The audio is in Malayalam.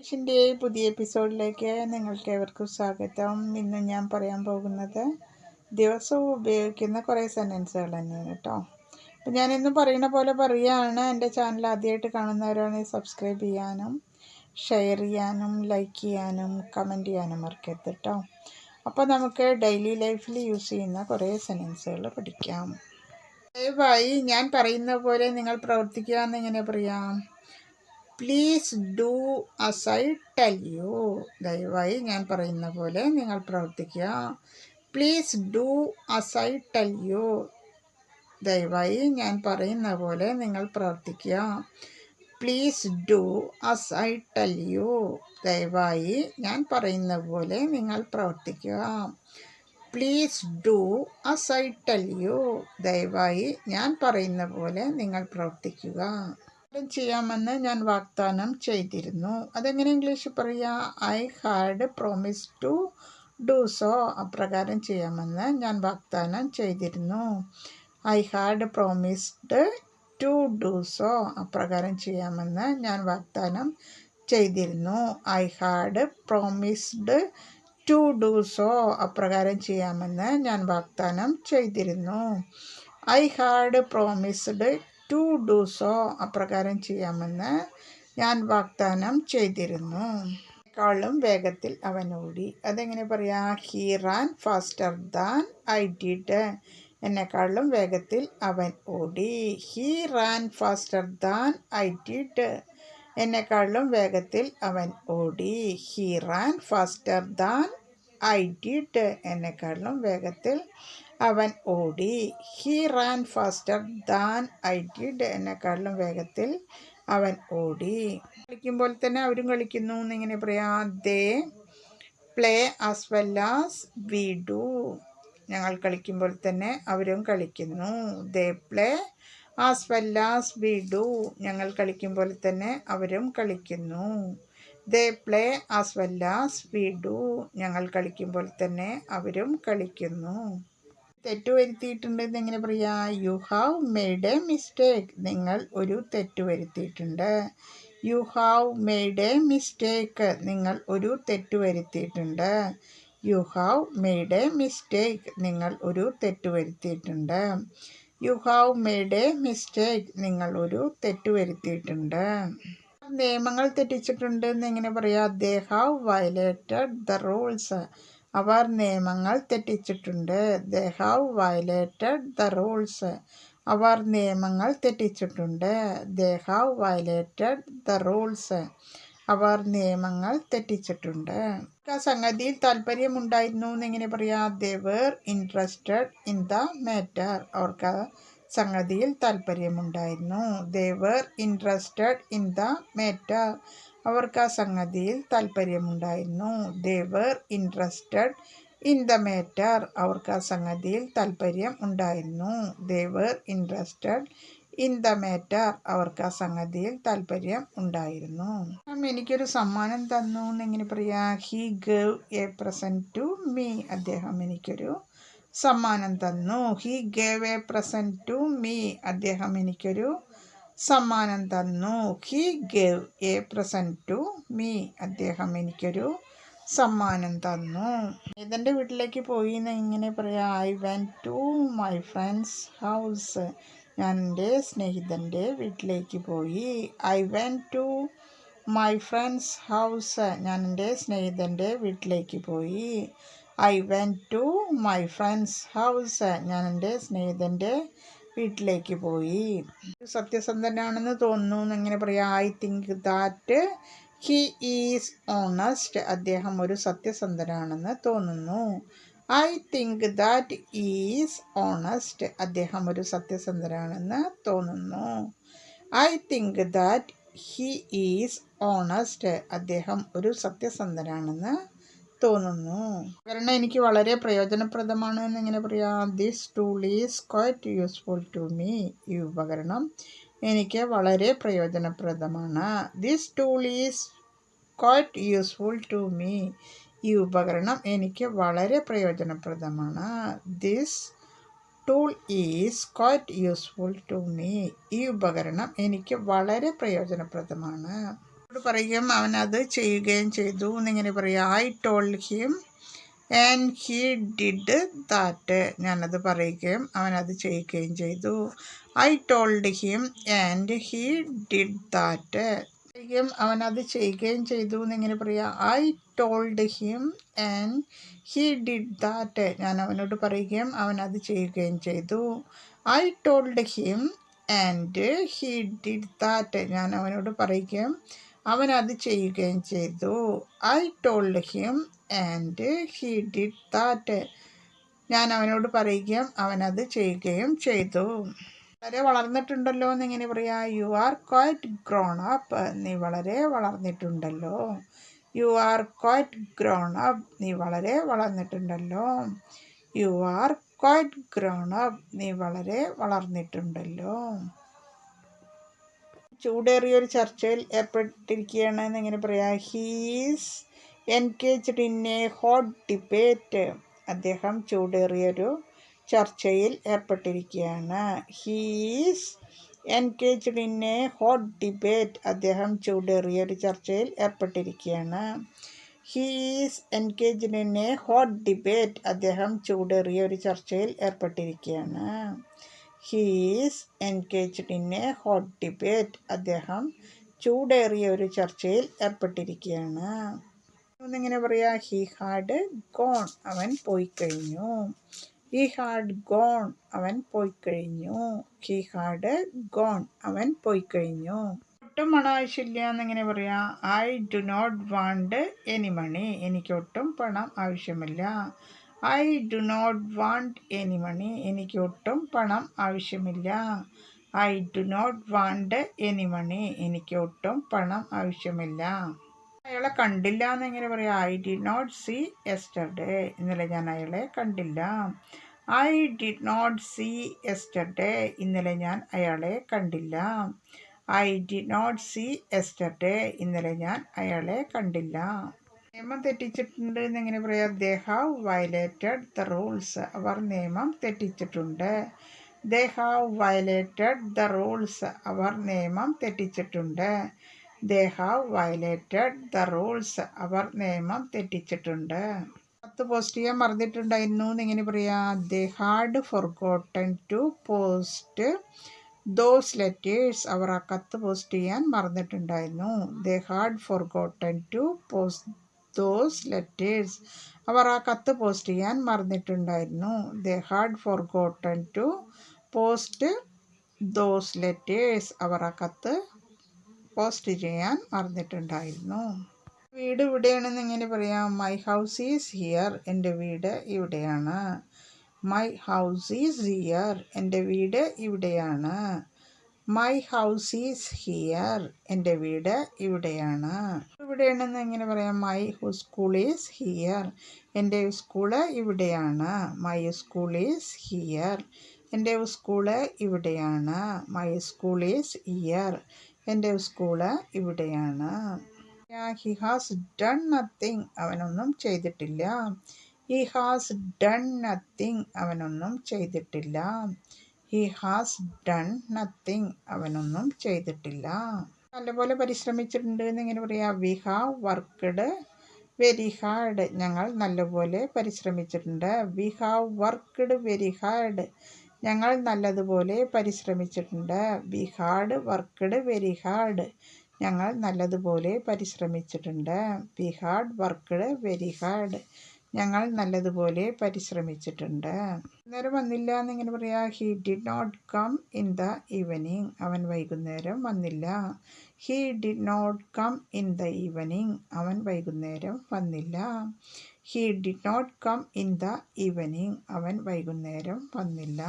ിന്റെ പുതിയ എപ്പിസോഡിലേക്ക് നിങ്ങൾക്ക് ഏവർക്കും സ്വാഗതം. ഇന്ന് ഞാൻ പറയാൻ പോകുന്നത് ദിവസവും ഉപയോഗിക്കുന്ന കുറേ സെന്റൻസുകൾ തന്നെയാണ് കേട്ടോ. അപ്പം ഞാനിന്ന് പറയുന്ന പോലെ പറയുകയാണ് എന്റെ ചാനൽ ആദ്യമായിട്ട് കാണുന്നവരാണെങ്കിൽ സബ്സ്ക്രൈബ് ചെയ്യാനും ഷെയർ ചെയ്യാനും ലൈക്ക് ചെയ്യാനും കമന്റ് ചെയ്യാനും മറക്കരുത് കേട്ടോ. അപ്പോൾ നമുക്ക് ഡെയിലി ലൈഫിൽ യൂസ് ചെയ്യുന്ന കുറേ സെന്റൻസുകൾ പഠിക്കാം. ദയവായി ഞാൻ പറയുന്ന പോലെ നിങ്ങൾ പ്രവർത്തിക്കുക എന്നെങ്ങനെ പറയാം. Please do as I tell you ദയവായി ഞാൻ പറയുന്ന പോലെ നിങ്ങൾ പ്രവർത്തിക്കുക. Please do as I tell you ദയവായി ഞാൻ പറയുന്ന പോലെ നിങ്ങൾ പ്രവർത്തിക്കുക. Please do as I tell you ദയവായി ഞാൻ പറയുന്ന പോലെ നിങ്ങൾ പ്രവർത്തിക്കുക. Please do as I tell you ദയവായി ഞാൻ പറയുന്ന പോലെ നിങ്ങൾ പ്രവർത്തിക്കുക. ചെയ്യാമെന്ന് ഞാൻ വാഗ്ദാനം ചെയ്തിരുന്നു. അതെങ്ങനെ ഇംഗ്ലീഷിൽ പറയുക I had promise to do so അപ്രകാരം ചെയ്യാമെന്ന് ഞാൻ വാഗ്ദാനം ചെയ്തിരുന്നു. I had promised to do so അപ്രകാരം ചെയ്യാമെന്ന് ഞാൻ വാഗ്ദാനം ചെയ്തിരുന്നു. I had promised to do so അപ്രകാരം ചെയ്യാമെന്ന് ഞാൻ വാഗ്ദാനം ചെയ്തിരുന്നു. I had promised to do so അപ്രകാരം ചെയ്യാമെന്ന് ഞാൻ വാഗ്ദാനം ചെയ്തിരുന്നു. ക്കാളും വേഗത്തിൽ അവൻ ഓടി. അതെങ്ങനെ പറയാ? He ran faster than I did എന്നെക്കാളും വേഗത്തിൽ അവൻ ഓടി. He ran faster than I did എന്നെക്കാളും വേഗത്തിൽ അവൻ ഓടി. He ran faster than I did എന്നെക്കാളും വേഗത്തിൽ അവൻ ഓടി. He ran faster than I did എന്നെക്കാളിലും വേഗത്തിൽ അവൻ ഓടി. കളിക്കുമ്പോൾ തന്നെ അവരും കളിക്കുന്നു എന്നിങ്ങനെ പറയാം. They play as well as we do ഞങ്ങൾ കളിക്കുമ്പോൾ തന്നെ അവരും കളിക്കുന്നു. They play as well as we do ഞങ്ങൾ കളിക്കുമ്പോൾ തന്നെ അവരും കളിക്കുന്നു. They play as well as we do ഞങ്ങൾ കളിക്കുമ്പോൾ തന്നെ അവരും കളിക്കുന്നു. തെറ്റ് വരുത്തിയിട്ടുണ്ടെന്ന് എങ്ങനെ പറയാ? You have made a mistake നിങ്ങൾ ഒരു തെറ്റ് വരുത്തിയിട്ടുണ്ട്. You have made a mistake നിങ്ങൾ ഒരു തെറ്റ് വരുത്തിയിട്ടുണ്ട്. You have made a mistake നിങ്ങൾ ഒരു തെറ്റ് വരുത്തിയിട്ടുണ്ട്. You have made a mistake നിങ്ങൾ ഒരു തെറ്റ് വരുത്തിയിട്ടുണ്ട്. നിയമങ്ങൾ തെറ്റിച്ചിട്ടുണ്ട് എന്ന് എങ്ങനെ പറയാം? They have violated the rules അവർ നിയമങ്ങൾ തെറ്റിച്ചിട്ടുണ്ട്. They have violated the rules. അവർ നിയമങ്ങൾ തെറ്റിച്ചിട്ടുണ്ട്. They have violated the rules. അവർ നിയമങ്ങൾ തെറ്റിച്ചിട്ടുണ്ട്. ആ സംഗതിയിൽ താല്പര്യമുണ്ടായിരുന്നു എന്നെങ്ങനെ പറയാം they were interested in the matter അവർക്ക് സംഗതിയിൽ താല്പര്യമുണ്ടായിരുന്നു. They were interested in the matter അവർക്ക് ആ സംഗതിയിൽ താല്പര്യമുണ്ടായിരുന്നു. They were interested in the matter അവർക്ക് ആ സംഗതിയിൽ താല്പര്യം ഉണ്ടായിരുന്നു. They were interested in the matter അവർക്ക് ആ സംഗതിയിൽ താല്പര്യം ഉണ്ടായിരുന്നു. എനിക്കൊരു സമ്മാനം തന്നു എന്നിങ്ങനെ പറയാ he gave a present to me അദ്ദേഹം എനിക്കൊരു സമ്മാനം തന്നു. He gave a present to me അദ്ദേഹം എനിക്കൊരു സമ്മാനം തന്നു. He gave a present to me അദ്ദേഹം എനിക്കൊരു സമ്മാനം തന്നു. ഏതെന്റെ വീട്ടിലേക്ക് പോയി എന്ന് ഇങ്ങനെ പറയാം I went to my friends house. ഞാൻ എന്റെ സ്നേഹിതന്റെ വീട്ടിലേക്ക് പോയി. I went to my friends house. ഞാൻ എന്റെ സ്നേഹിതന്റെ വീട്ടിലേക്ക് പോയി. I went to my friends house. ഞാൻ എന്റെ സ്നേഹിതന്റെ വീട്ടിലേക്ക് പോയി. സത്യസന്ധനാണെന്ന് തോന്നുന്നു എങ്ങനെ പറയാം I think that he is honest അദ്ദേഹം ഒരു സത്യസന്ധനാണെന്ന് തോന്നുന്നു. I think that is honest അദ്ദേഹം ഒരു സത്യസന്ധനാണെന്ന് തോന്നുന്നു. I think that he is honest അദ്ദേഹം ഒരു സത്യസന്ധനാണെന്ന് തോന്നുന്നു. കാരണം എനിക്ക് വളരെ പ്രയോജനപ്രദമാണ് എന്ന് എങ്ങനെ പറയാം. This tool is quite useful to me ഈ ഉപകരണം എനിക്ക് വളരെ പ്രയോജനപ്രദമാണ്. This tool is quite useful to me ഈ ഉപകരണം എനിക്ക് വളരെ പ്രയോജനപ്രദമാണ്. This tool is quite useful to me ഈ ഉപകരണം എനിക്ക് വളരെ പ്രയോജനപ്രദമാണ്. പറയും അവൻ അത് ചെയ്യുകയും ചെയ്തു എന്നിങ്ങനെ പറയുക I told him and he did that ഞാനത് പറയുകയും അവനത് ചെയ്യുകയും ചെയ്തു. I told him and he did that പറയുകയും അവനത് ചെയ്യുകയും ചെയ്തു എന്നിങ്ങനെ പറയുക I told him and he did that ഞാൻ അവനോട് പറയുകയും അവനത് ചെയ്യുകയും ചെയ്തു. I told him and he did that ഞാൻ അവനോട് പറയുകയും അവൻ അത് ചെയ്യുകയും ചെയ്തു. I told him and he did that ഞാൻ അവനോട് പറയുകയും അവനത് ചെയ്യുകയും ചെയ്തു. വളരെ വളർന്നിട്ടുണ്ടല്ലോ എന്നിങ്ങനെ പറയാ you are quite grown up നീ വളരെ വളർന്നിട്ടുണ്ടല്ലോ. You are quite grown up നീ വളരെ വളർന്നിട്ടുണ്ടല്ലോ. You are quite grown up നീ വളരെ വളർന്നിട്ടുണ്ടല്ലോ. ചൂടേറിയ ഒരു ചർച്ചയിൽ ഏർപ്പെട്ടിരിക്കുകയാണ് എന്നിങ്ങനെ പറയാം he's engaged in a hot debate അദ്ദേഹം ചൂടേറിയൊരു ചർച്ചയിൽ ഏർപ്പെട്ടിരിക്കുകയാണ്. He's engaged in a hot debate അദ്ദേഹം ചൂടേറിയ ഒരു ചർച്ചയിൽ ഏർപ്പെട്ടിരിക്കുകയാണ്. He's engaged in a hot debate അദ്ദേഹം ചൂടേറിയ ഒരു ചർച്ചയിൽ ഏർപ്പെട്ടിരിക്കുകയാണ്. He's engaged in a hot debate അദ്ദേഹം ചൂടേറിയ ഒരു ചർച്ചയിൽ ഏർപ്പെട്ടിരിക്കുകയാണ്. ഒന്നിങ്ങനെ പറയാ? ഹി ഹാഡ് ഗോൺ അവൻ പോയി കഴിഞ്ഞു ഹി ഹാഡ് ഗോൺ അവൻ പോയി കഴിഞ്ഞു ഹി ഹാഡ് ഗോൺ അവൻ പോയി കഴിഞ്ഞു ഒട്ടും പണം ആവശ്യമില്ല എന്നിങ്ങനെ പറയാ? I do not want any money എനിക്ക് ഒട്ടും പണം ആവശ്യമില്ല. I do not want any money എനിക്ക് ഒട്ടും പണം ആവശ്യമില്ല. I do not want any money എനിക്ക് ഒട്ടും പണം ആവശ്യമില്ല. അയാളെ കണ്ടില്ല എന്നെങ്ങനെ പറയാം I did not see yesterday ഇന്നലെ ഞാൻ അയാളെ കണ്ടില്ല. I did not see yesterday ഇന്നലെ ഞാൻ അയാളെ കണ്ടില്ല. I did not see yesterday ഇന്നലെ ഞാൻ അയാളെ കണ്ടില്ല. നിയമം തെറ്റിച്ചിട്ടുണ്ട് എന്നെങ്ങനെ പറയാം? They have violated the rules. അവർ നിയമം തെറ്റിച്ചിട്ടുണ്ട്. They have violated the rules. അവർ നിയമം തെറ്റിച്ചിട്ടുണ്ട്. They have violated the rules. അവർ നിയമം തെറ്റിച്ചിട്ടുണ്ട്. പത്ത് പോസ്റ്റ് ചെയ്യാൻ മറന്നിട്ടുണ്ടായിരുന്നു എന്നിങ്ങനെ പറയാം? They had forgotten to post those letters. അവർ ആ കത്ത് പോസ്റ്റ് ചെയ്യാൻ മറന്നിട്ടുണ്ടായിരുന്നു. They had forgotten to post those letters അവർ ആ കത്ത് പോസ്റ്റ് ചെയ്യാൻ മറന്നിട്ടുണ്ടായിരുന്നു. They had forgotten to post those letters അവർ ആ കത്ത് പോസ്റ്റ് ചെയ്യാൻ മറന്നിട്ടുണ്ടായിരുന്നു. വീട് ഇവിടെയാണെന്ന് എങ്ങനെ പറയാം? മൈ ഹൗസ് ഈസ് ഹിയർ എന്റെ വീട് ഇവിടെയാണ്. മൈ ഹൗസ് ഈസ് ഹിയർ എന്റെ വീട് ഇവിടെയാണ്. മൈ ഹൗസ് ഈസ് ഹിയർ എന്റെ വീട് ഇവിടെയാണ്. ഇവിടെയാണെന്ന് എങ്ങനെ പറയാം? മൈ സ്കൂൾ ഈസ് ഹിയർ എന്റെ സ്കൂൾ ഇവിടെയാണ്. മൈ സ്കൂൾ ഈസ് ഹിയർ എന്റെ സ്കൂൾ ഇവിടെയാണ്. മൈ സ്കൂൾ ഈസ് ഹിയർ എന്റെ സ്കൂൾ ഇവിടെയാണ്. ഹി ഹാസ് ഡൺ നത്തിങ് അവനൊന്നും ചെയ്തിട്ടില്ല. ഹി ഹാസ് ഡൺ നത്തിങ് അവനൊന്നും ചെയ്തിട്ടില്ല. ഹി ഹാസ് ഡൺ നത്തിങ് അവനൊന്നും ചെയ്തിട്ടില്ല. നല്ലപോലെ പരിശ്രമിച്ചിട്ടുണ്ട് എന്ന് ഇങ്ങനെ പറയാം we have worked very hard ഞങ്ങൾ നല്ലപോലെ പരിശ്രമിച്ചിട്ടുണ്ട്. We have worked very hard ഞങ്ങൾ നല്ലതുപോലെ പരിശ്രമിച്ചിട്ടുണ്ട്. We had worked very hard ഞങ്ങൾ നല്ലതുപോലെ പരിശ്രമിച്ചിട്ടുണ്ട്. We had worked very hard ഞങ്ങൾ നല്ലതുപോലെ പരിശ്രമിച്ചിട്ടുണ്ട്. നേരം വന്നില്ല എന്നിങ്ങനെ പറയാ he did not come in the evening അവൻ വൈകുന്നേരം വന്നില്ല. He did not come in the evening അവൻ വൈകുന്നേരം വന്നില്ല. He did not come in the evening അവൻ വൈകുന്നേരം വന്നില്ല.